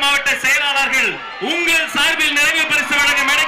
மாவட்ட செயலாளர்கள் உங்கள் சார்பில் நிறைவு பரிசு வழங்க மேடை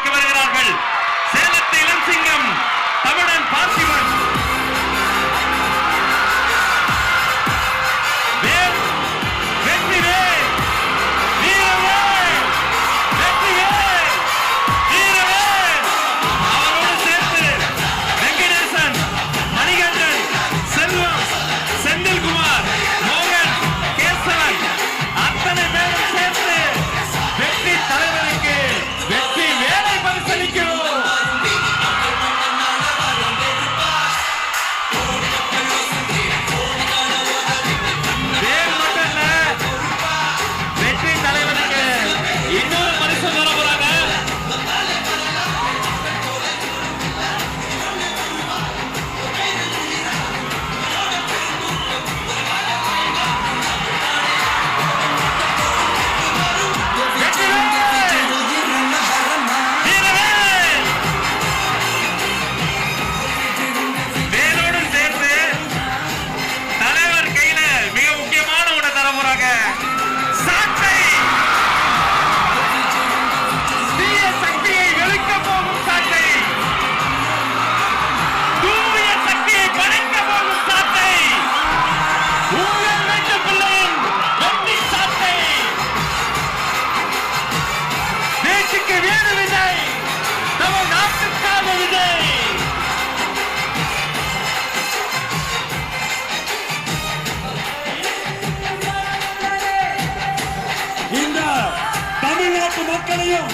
மக்களையும்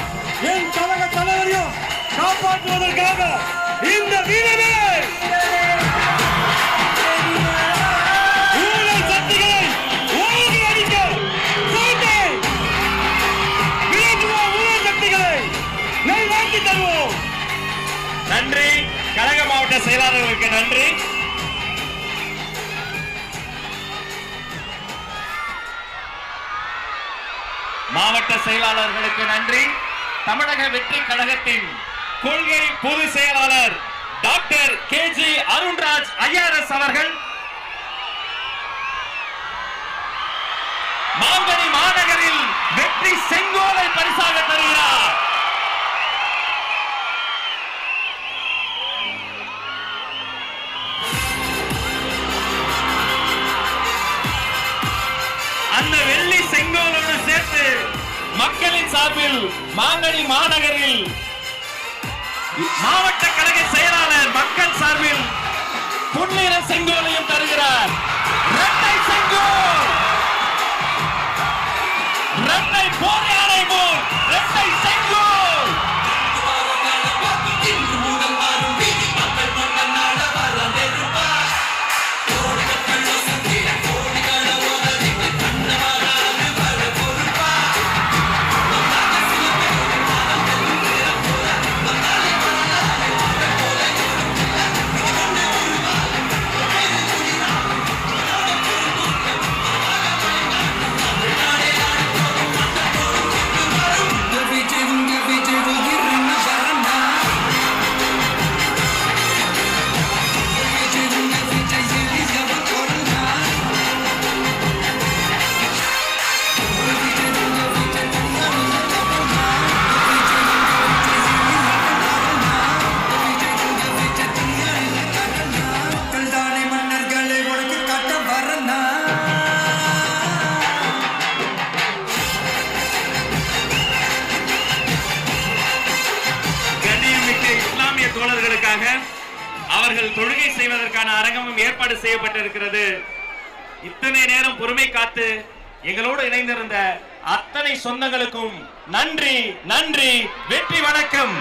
என் கழக தலைவரையும் காப்பாற்றுவதற்காக இந்த வீரமே நன்றி. கழக மாவட்ட செயலாளர்களுக்கு நன்றி. மாவட்ட செயலாளர்களுக்கு நன்றி. தமிழக வெற்றி கழகத்தின் கொள்கை பொதுச் செயலாளர் doctor K G Arunraj IRS அவர்கள். மாங்கனி மாநகரில் வெற்றி செங்கோலை பரிசாக தருகிறார். அந்த வெள்ளி செங்கோலோடு மக்களின் சார்பில் மாங்கனி மாநகரில் மாவட்ட கழக செயலாளர் மக்கள் சார்பில் பொன்னிற செங்கோலையும் தருகிறார். தொழுகை செய்வதற்கான அரங்கமும் ஏற்பாடு செய்யப்பட்டிருக்கிறது. இத்தனை நேரம் பொறுமை காத்து எங்களோடு இணைந்திருந்த அத்தனை சொந்தங்களுக்கும் நன்றி நன்றி வெற்றி வணக்கம்.